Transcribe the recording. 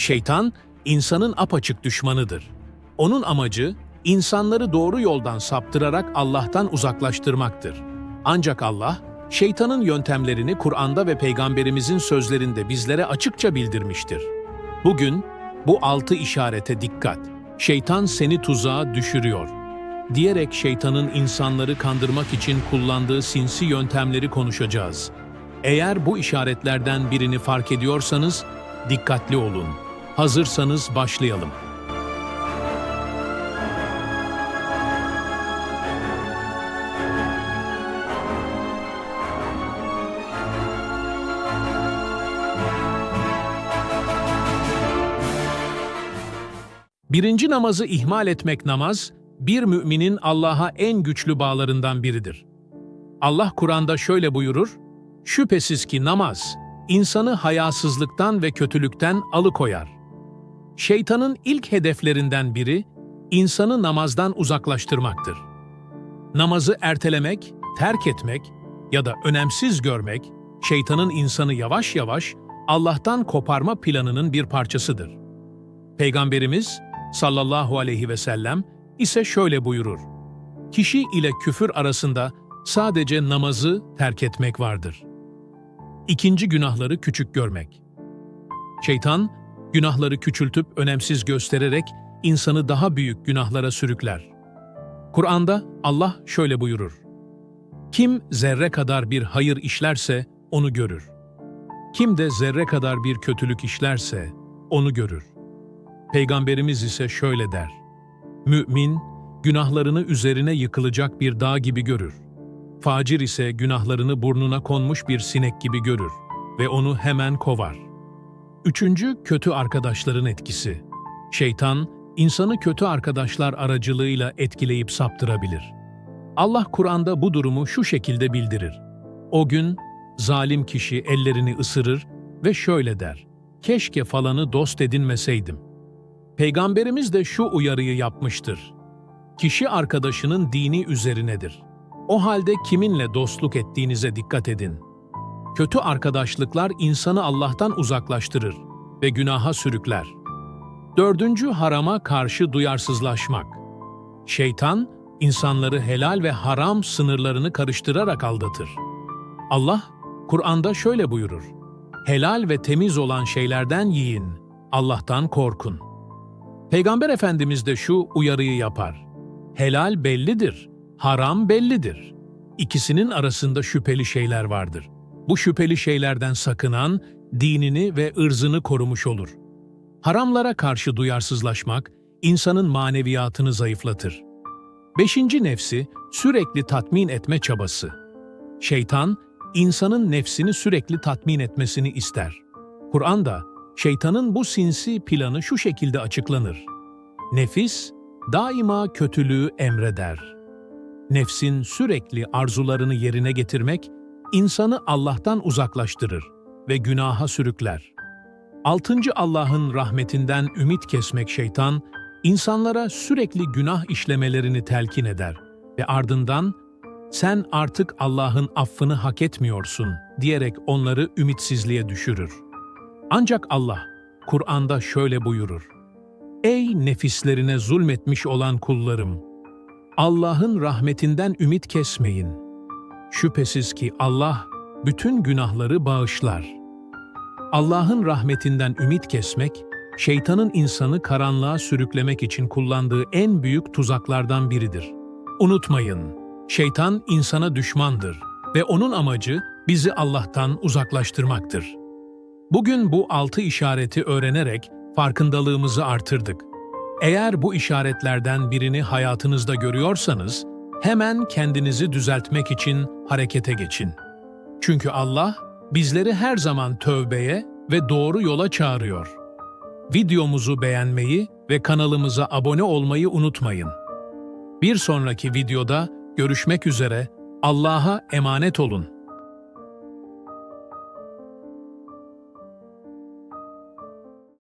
Şeytan, insanın apaçık düşmanıdır. Onun amacı, insanları doğru yoldan saptırarak Allah'tan uzaklaştırmaktır. Ancak Allah, şeytanın yöntemlerini Kur'an'da ve Peygamberimizin sözlerinde bizlere açıkça bildirmiştir. Bugün bu altı işarete dikkat. Şeytan seni tuzağa düşürüyor. Diyerek şeytanın insanları kandırmak için kullandığı sinsi yöntemleri konuşacağız. Eğer bu işaretlerden birini fark ediyorsanız dikkatli olun. Hazırsanız başlayalım. Birinci namazı ihmal etmek namaz, bir müminin Allah'a en güçlü bağlarından biridir. Allah Kur'an'da şöyle buyurur, Şüphesiz ki namaz, insanı hayasızlıktan ve kötülükten alıkoyar. Şeytanın ilk hedeflerinden biri, insanı namazdan uzaklaştırmaktır. Namazı ertelemek, terk etmek ya da önemsiz görmek, şeytanın insanı yavaş yavaş Allah'tan koparma planının bir parçasıdır. Peygamberimiz sallallahu aleyhi ve sellem ise şöyle buyurur. Kişi ile küfür arasında sadece namazı terk etmek vardır. İkinci günahları küçük görmek. Şeytan, günahları küçültüp önemsiz göstererek insanı daha büyük günahlara sürükler. Kur'an'da Allah şöyle buyurur. Kim zerre kadar bir hayır işlerse onu görür. Kim de zerre kadar bir kötülük işlerse onu görür. Peygamberimiz ise şöyle der. Mümin, günahlarını üzerine yıkılacak bir dağ gibi görür. Facir ise günahlarını burnuna konmuş bir sinek gibi görür ve onu hemen kovar. Üçüncü, kötü arkadaşların etkisi. Şeytan, insanı kötü arkadaşlar aracılığıyla etkileyip saptırabilir. Allah Kur'an'da bu durumu şu şekilde bildirir. O gün, zalim kişi ellerini ısırır ve şöyle der. Keşke falanı dost edinmeseydim. Peygamberimiz de şu uyarıyı yapmıştır. Kişi arkadaşının dini üzerinedir. O halde kiminle dostluk ettiğinize dikkat edin. Kötü arkadaşlıklar insanı Allah'tan uzaklaştırır ve günaha sürükler. Dördüncü harama karşı duyarsızlaşmak. Şeytan, insanları helal ve haram sınırlarını karıştırarak aldatır. Allah, Kur'an'da şöyle buyurur. Helal ve temiz olan şeylerden yiyin, Allah'tan korkun. Peygamber Efendimiz de şu uyarıyı yapar. Helal bellidir, haram bellidir. İkisinin arasında şüpheli şeyler vardır. Bu şüpheli şeylerden sakınan, dinini ve ırzını korumuş olur. Haramlara karşı duyarsızlaşmak, insanın maneviyatını zayıflatır. Beşinci nefsi, sürekli tatmin etme çabası. Şeytan, insanın nefsini sürekli tatmin etmesini ister. Kur'an'da, şeytanın bu sinsi planı şu şekilde açıklanır. Nefis, daima kötülüğü emreder. Nefsin sürekli arzularını yerine getirmek, insanı Allah'tan uzaklaştırır ve günaha sürükler. Altıncı Allah'ın rahmetinden ümit kesmek şeytan, insanlara sürekli günah işlemelerini telkin eder ve ardından sen artık Allah'ın affını hak etmiyorsun diyerek onları ümitsizliğe düşürür. Ancak Allah, Kur'an'da şöyle buyurur. Ey nefislerine zulmetmiş olan kullarım! Allah'ın rahmetinden ümit kesmeyin. Şüphesiz ki Allah bütün günahları bağışlar. Allah'ın rahmetinden ümit kesmek, şeytanın insanı karanlığa sürüklemek için kullandığı en büyük tuzaklardan biridir. Unutmayın, şeytan insana düşmandır ve onun amacı bizi Allah'tan uzaklaştırmaktır. Bugün bu altı işareti öğrenerek farkındalığımızı artırdık. Eğer bu işaretlerden birini hayatınızda görüyorsanız, hemen kendinizi düzeltmek için harekete geçin. Çünkü Allah bizleri her zaman tövbeye ve doğru yola çağırıyor. Videomuzu beğenmeyi ve kanalımıza abone olmayı unutmayın. Bir sonraki videoda görüşmek üzere, Allah'a emanet olun.